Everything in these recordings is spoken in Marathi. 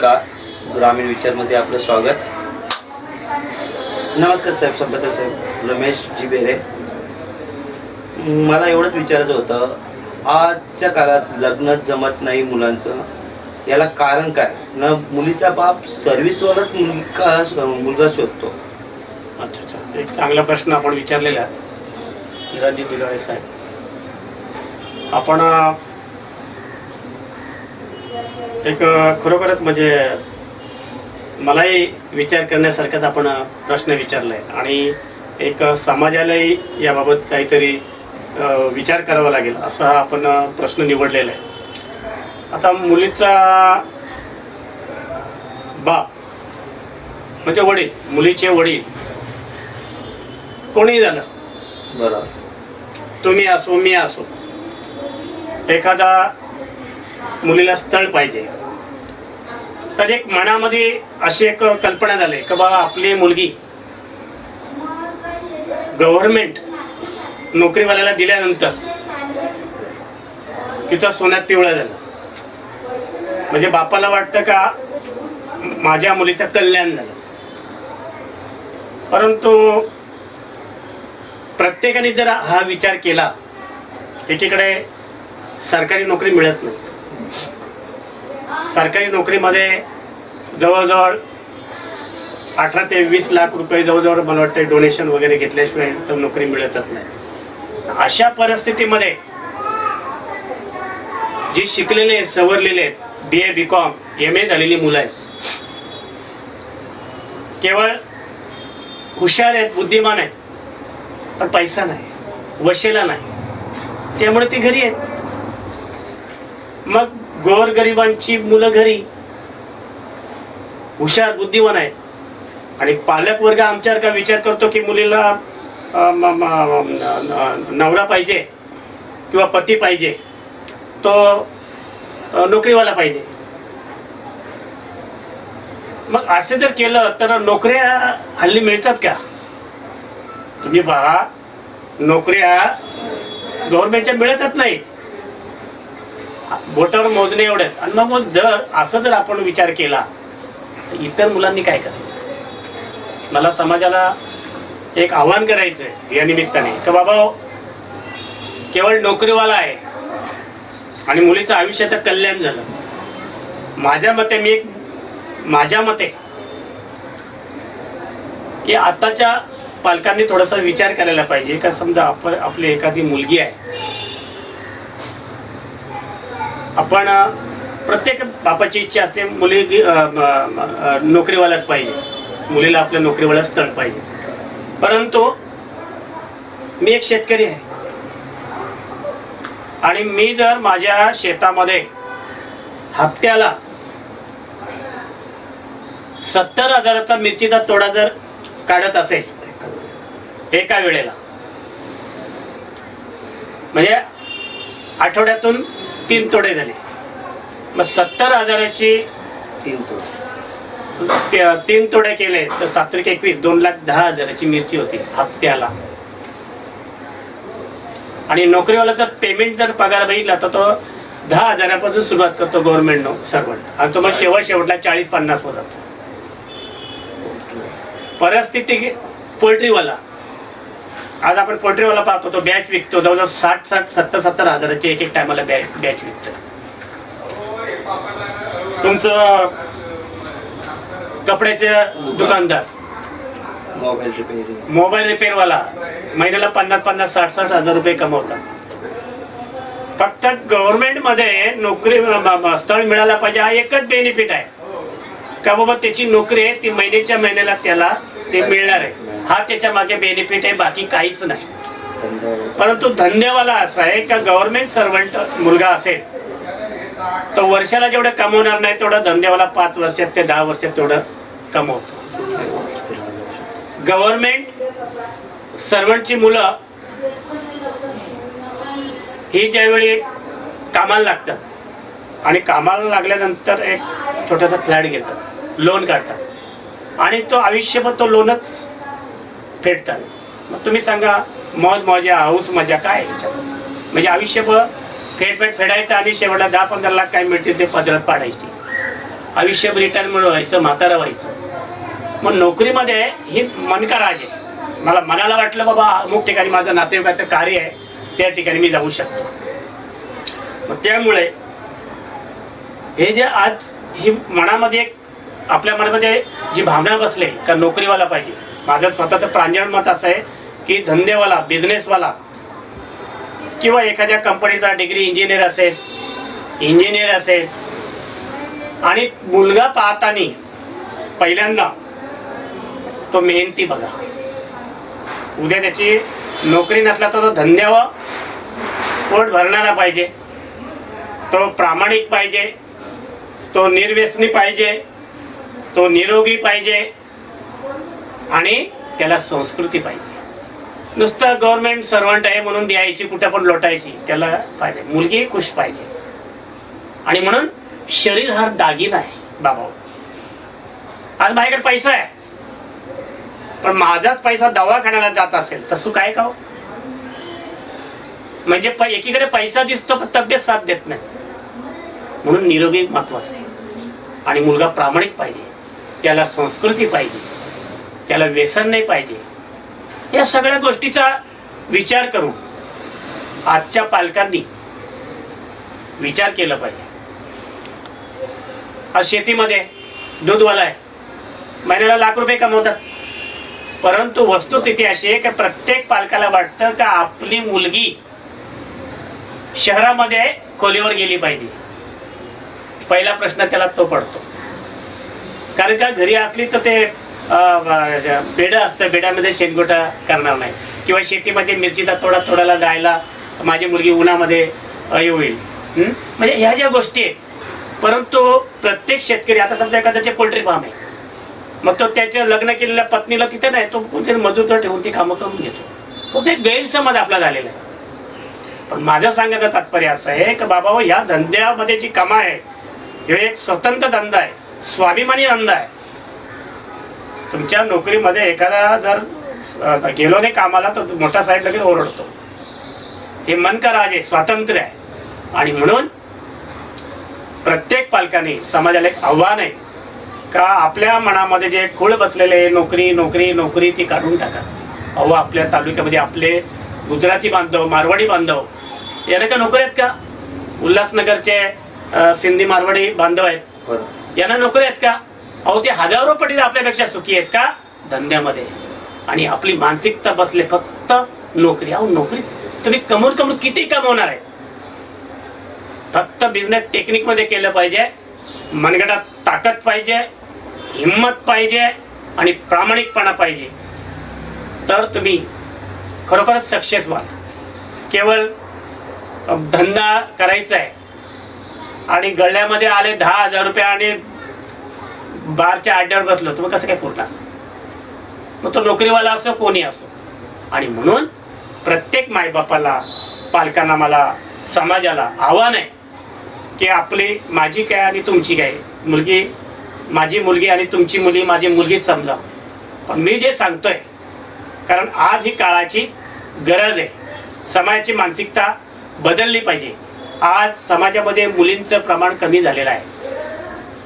नमस्कार. ग्रामीण विचारमध्ये आपलं स्वागत. नमस्कार साहेब संपत साहेब. रमेश जी बेरे मला एवढंच विचारायचं होतं आजच्या काळात लग्न जमत नाही मुलांचं. याला कारण काय? न मुलीचा बाप सर्व्हिसवालाच मुलगा मुलगा शोधतो. अच्छा अच्छा. एक चांगला प्रश्न आपण विचारलेला. आहे हिराजी साहेब. आपण एक खरोखरच म्हणजे मलाही विचार करण्यासारखाच आपण प्रश्न विचारलाय. आणि एक समाजालाही याबाबत काहीतरी विचार करावा लागेल असा आपण प्रश्न निवडलेला आहे. आता मुलीचा बाप म्हणजे वडील मुलीचे वडील कोणी झालं? बरोबर तुम्ही असो मी असो. एखादा मुलीला स्थळ पाहिजे. तर एक मनामध्ये अशी एक कल्पना झाली की बाबा आपली मुलगी गव्हर्नमेंट नोकरीवाल्याला दिल्यानंतर तिचा सोन्यात पिवळा झालं. म्हणजे बापाला वाटतं का माझ्या मुलीचं कल्याण झालं. परंतु प्रत्येकाने जर हा विचार केला एकीकडे सरकारी नोकरी मिळत नाही. सरकारी नोकरीमध्ये जवळजवळ अठरा ते वीस लाख रुपये जवळजवळ मला वाटतं डोनेशन वगैरे घेतल्याशिवाय तर नोकरी मिळतच नाही. अशा परिस्थितीमध्ये जी शिकलेले सवरलेले आहेत बी A B com M A झालेली मुलं आहेत. केवळ हुशार आहेत बुद्धिमान आहेत पण पैसा नाही वशेला नाही. त्यामुळे ती घरी आहेत. मग गोरगरिबांची मुलं घरी. हुशार बुद्धिमान आहे आणि पालक वर्ग आमच्यावर का विचार करतो की मुलीला नवरा पाहिजे किंवा पती पाहिजे तो नोकरीवाला पाहिजे. मग असं जर केलं तर नोकऱ्या हल्ली मिळतात का? तुम्ही पहा नोकऱ्या गव्हर्नमेंटच्या मिळतच नाही बोटावर मोजणे एवढ्यात आणि मग मग जर असं जर आपण विचार केला तर इतर मुलांनी काय करायचं? मला समाजाला एक आव्हान करायचं आहे या निमित्ताने का बाबा केवळ नोकरीवाला आहे आणि मुलीचं आयुष्याचं कल्याण झालं. माझ्या मते मी एक माझ्या मते की आताच्या पालकांनी थोडासा विचार करायला पाहिजे. का समजा आपण आपली एखादी मुलगी आहे आपण प्रत्येक बापाची इच्छा असते मुली नोकरीवालाच पाहिजे. मुलीला आपल्या नोकरीवाला स्थळ पाहिजे. परंतु मी एक शेतकरी आहे. आणि मी जर माझ्या शेतामध्ये हप्त्याला सत्तर हजाराचा मिरचीचा तोडा जर काढत असेल एका वेळेला म्हणजे आठवड्यातून तीन तोडे झाले. मग सत्तर हजाराची तीन तो ते- तीन तोडे केले तर सात्रिक एकवीस दोन लाख दहा हजाराची मिरची होती हप्त्याला. आणि नोकरीवाल्याचा पेमेंट जर पगार बघितला तर तो दहा हजारापासून सुरुवात करतो गव्हर्नमेंट सर्वंट आणि तो मग शेवट शेवटला चाळीस पन्नास वर जातो. परिस्थिती पोल्ट्रीवाला आज आपण पोल्ट्रीवाला पाहतो तो बॅच विकतो. जवळजवळ साठ साठ सत्तर सत्तर हजाराची एक एक टायमाला बॅच बॅच विकतो. तुमचं कपड्याचे दुकानदार? मोबाईल रिपेअरिंग मोबाईल रिपेअरवाला महिन्याला पन्नास पन्नास साठ साठ हजार रुपये कमवतात फक्त गव्हर्नमेंटमध्ये नोकरी स्थळ मिळाला पाहिजे. हा एकच बेनिफिट आहे. का बाबा त्याची नोकरी आहे ती महिन्याच्या महिन्याला त्याला ते मिळणार आहे. हा त्याच्यामागे बेनिफिट आहे बाकी काहीच नाही. परंतु धंदेवाला असा आहे का गव्हर्नमेंट सर्वंट मुलगा असेल तो वर्षाला जेवढं कमवणार नाही तेवढं धंदेवाला पाच वर्षात ते दहा वर्षात तेवढं कमवतो. गव्हर्नमेंट सर्वंटची मुलं ही ज्यावेळी कामाला लागतात आणि कामाला लागल्यानंतर एक छोटासा फ्लॅट घेतात लोन काढतात. आणि तो आयुष्यभर तो लोनच फेडतात. मग तुम्ही सांगा मौज मजा हाऊस मजा काय आहे म्हणजे आयुष्यभर फेडफेड फेडायचं आणि शेवटला दहा पंधरा लाख काय मिळतील ते पदरात पाडायची. आयुष्यभर रिटायरमेंट व्हायचं म्हातारा व्हायचं. मग नोकरीमध्ये ही मनका राज आहे. मला मनाला वाटलं बाबा अमुक ठिकाणी माझं नातेवाईकाचं कार्य आहे त्या ठिकाणी मी जाऊ शकतो. मग त्यामुळे हे जे आज ही मनामध्ये एक आपल्या मनामध्ये जी भावना बसले का नोकरीवाला पाहिजे माझं स्वतःचं प्रांजळ मत असं आहे की धंदेवाला बिझनेसवाला किंवा एखाद्या कंपनीचा डिग्री इंजिनियर असेल इंजिनियर असेल. आणि मुलगा पाहताना पहिल्यांदा तो मेहनती बघा. उद्या त्याची नोकरी नसला तर तो धंद्यावर पोट भरणारा पाहिजे. तो प्रामाणिक पाहिजे. तो निर्व्यसनी पाहिजे. तो निरोगी पाहिजे. आणि त्याला संस्कृती पाहिजे. नुसतं गव्हर्नमेंट सर्वंट आहे म्हणून द्यायची कुठं पण लोटायची त्याला पाहिजे. मुलगी खुश पाहिजे. आणि म्हणून शरीर हा दागिना आहे बाबा. आज माझ्याकडे पैसा आहे. पण माझाच पैसा दवाखान्याला जात असेल तसं काय का हो? म्हणजे एकीकडे पैसा दिसतो पण तब्येत साथ देत नाही. म्हणून निरोगी महत्वाचं आहे. आणि मुलगा प्रामाणिक पाहिजे. त्याला संस्कृती पाहिजे. त्याला व्यसन नाही पाहिजे. या सगळ्या गोष्टीचा विचार करून आजच्या पालकांनी विचार केला पाहिजे. आज शेतीमध्ये दूधवाला आहे. महिन्याला लाख रुपये कमवतात. परंतु वस्तुस्थिती अशी आहे की प्रत्येक पालकाला वाटतं का आपली मुलगी शहरामध्ये खोलीवर गेली पाहिजे. पहिला प्रश्न त्याला तो पडतो. कारण का घरी असली तर ते बेडं असतं बेड्यामध्ये शेणगोटा करणार नाही. किंवा शेतीमध्ये मिरचीचा तोडा तोडायला जायला माझी मुलगी उन्हामध्ये हे? होईल म्हणजे ह्या ज्या गोष्टी आहेत परंतु प्रत्येक शेतकरी आता समजा एखाद्याचे पोल्ट्री फार्म आहे. मग तो त्याच्या लग्न केलेल्या पत्नीला तिथे नाही तो कोणतरी मजूर ठेवून ती कामं करून घेतो. तो ते गैरसमज आपला झालेला आहे. पण माझं सांगायचं तात्पर्य असं आहे की बाबा हो, ह्या धंद्यामध्ये जी कमा आहे हे एक स्वतंत्र धंदा आहे. स्वाभिमानी धंदा आहे. तुमच्या नोकरीमध्ये एखादा जर गेलो नाही कामाला तर मोठा साहेब लगेच ओरडतो. हे मन का राज आहे स्वातंत्र्य आहे. आणि म्हणून प्रत्येक पालकाने समाजाला एक आव्हान आहे का आपल्या मनामध्ये जे खूळ बसलेले नोकरी नोकरी नोकरी ती काढून टाका. अहो आपल्या तालुक्यामध्ये आपले गुजराती बांधव मारवाडी बांधव यांना का नोकरी आहेत का? उल्हासनगरचे सिंधी मारवाडी बांधव आहेत. बरं यांना नोकरी आहेत का? अहो ते हजारो पटीत आपल्यापेक्षा सुखी आहेत का? धंद्यामध्ये. आणि आपली मानसिकता बसले फक्त नोकरी. अहो नोकरी तुम्ही कमवून कमवून किती कमवणार आहे? फक्त बिझनेस टेक्निकमध्ये केलं पाहिजे. मनगटात ताकद पाहिजे हिंमत पाहिजे आणि प्रामाणिकपणा पाहिजे. तर तुम्ही खरोखरच सक्सेस व्हाल. केवळ धंदा करायचा आहे आणि गळ्यामध्ये आले दहा हजार रुपये आणि बारच्या अड्ड्यावर बसलो तर मग कसं काय कोर्टला मग तो नोकरीवाला असो कोणी असो. आणि म्हणून प्रत्येक मायबापाला पालकांना मला समाजाला आव्हान आहे की आपली माझी काय आणि तुमची काय. मुलगी माझी मुलगी आणि तुमची मुली माझी मुलगीच समजा. पण मी जे सांगतोय कारण आज ही काळाची गरज आहे. समाजाची मानसिकता बदलली पाहिजे. आज समाजामध्ये मुलींचं प्रमाण कमी झालेलं आहे.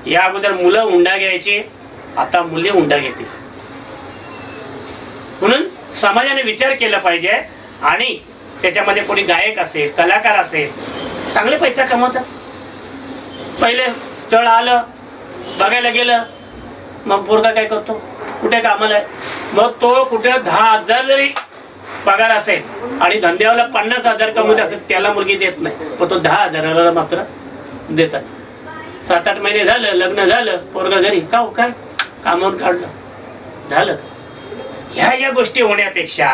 या अगोदर मुलं हुंडा घ्यायची आता मुली हुंडा घेतील. म्हणून समाजाने विचार केला पाहिजे आणि त्याच्यामध्ये कोणी गायक असेल कलाकार असेल चांगले पैसा कमवतात. पहिले स्थळ आलं बघायला गेलं मग पोरगा काय करतो? कुठे कामाला आहे? मग तो कुठे दहा हजार जरी पगार असेल आणि धंद्यावाला पन्नास हजार कमवत असेल त्याला मुलगी देत नाही. पण तो दहा हजाराला मात्र देतात. सात आठ महिने झालं लग्न झालं पोरग घरी. का हो, काय? कामावर काढलं. झालं. ह्या या गोष्टी होण्यापेक्षा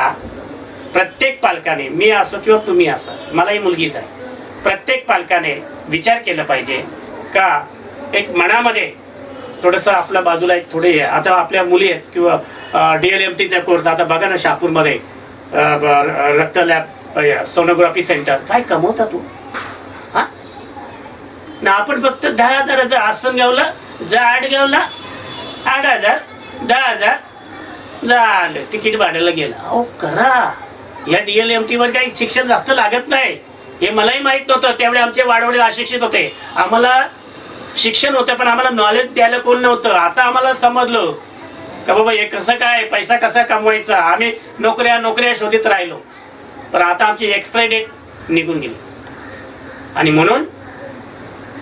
प्रत्येक पालकाने मी असो किंवा तुम्ही असा मलाही मुलगीच आहे. प्रत्येक पालकाने विचार केला पाहिजे का एक मनामध्ये थोडंसं आपल्या बाजूला एक थोडे आता आपल्या मुली आहेत किंवा डी एल एम टीचा कोर्स आता बघा ना शहापूरमध्ये रक्त लॅब सोनोग्राफी सेंटर. काय कमवता तू? ना आपण फक्त दहा हजाराचं आसन गावला आठ गावला आठ हजार दहा हजार झालं. तिकीट भाड्याला गेला. अहो करा. या डी एल एम टीवर काही शिक्षण जास्त लागत नाही. हे मलाही माहीत नव्हतं. त्यावेळी आमचे वाडवडे अशिक्षित होते. आम्हाला शिक्षण होतं पण आम्हाला नॉलेज द्यायला कोण नव्हतं. आता आम्हाला समजलं. का बाबा हे कसं काय? पैसा कसा कमवायचा? आम्ही नोकऱ्या नोकऱ्या शोधित राहिलो. पण आता आमची एक्सपायरी डेट निघून गेली. आणि म्हणून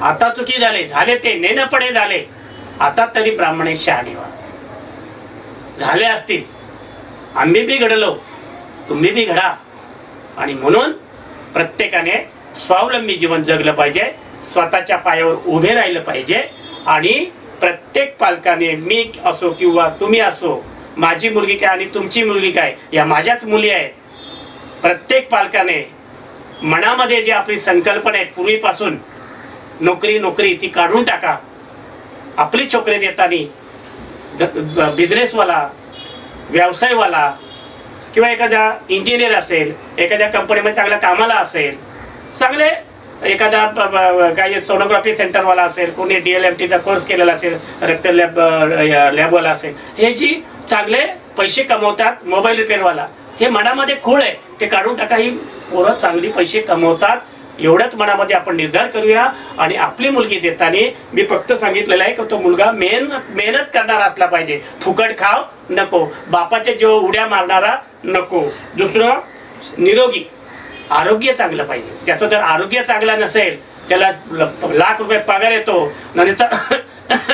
आता चुकी झाले झाले ते नेनपडे झाले. आता तरी ब्राह्मणे शहाणे व्हा. झाले असतील आम्ही बी घडलो तुम्ही बी घडा. आणि म्हणून प्रत्येकाने स्वावलंबी जीवन जगलं पाहिजे स्वतःच्या पायावर उभे राहिलं पाहिजे. आणि प्रत्येक पालकाने मी असो किंवा तुम्ही असो माझी मुलगी काय आणि तुमची मुलगी काय या माझ्याच मुली आहेत. प्रत्येक पालकाने मनामध्ये जी आपली संकल्पना आहे पूर्वीपासून नोकरी नोकरी ती काढून टाका. आपली छोकरी देताना बिझनेसवाला व्यवसायवाला किंवा एखादा इंजिनियर असेल एखाद्या कंपनीमध्ये चांगल्या कामाला असेल चांगले एखादा ब- काही सोनोग्राफी सेंटरवाला असेल कोणी डी एल एम टीचा कोर्स केलेला असेल रक्त लॅब लॅबवाला असेल हे जी चांगले पैसे कमवतात मोबाईल रिपेअरवाला हे मनामध्ये खूळ आहे ते काढून टाका ही पोरं चांगली पैसे कमवतात एवढ्याच मनामध्ये आपण निर्धार करूया. आणि आपली मुलगी देताना मी फक्त सांगितलेलं आहे की तो मुलगा मेहनत मेहनत करणारा असला पाहिजे. फुकट खाव नको. बापाच्या जीव उड्या मारणारा नको. दुसरं निरोगी. आरोग्य चांगलं पाहिजे. त्याचं जर आरोग्य चांगलं नसेल त्याला लाख रुपये पगार येतो नंतर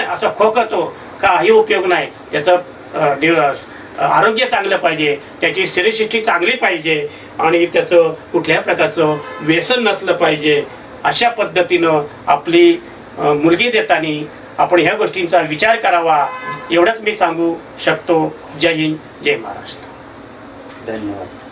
असं खोकतो काही उपयोग नाही. त्याचं आरोग्य चांगलं पाहिजे. त्याची शरीरसृष्टी चांगली पाहिजे. आणि त्याचं कुठल्याही प्रकारचं व्यसन नसलं पाहिजे अशा पद्धतीनं आपली मुलगी देताना आपण ह्या गोष्टींचा विचार करावा एवढंच मी सांगू शकतो. जय हिंद जय महाराष्ट्र. धन्यवाद.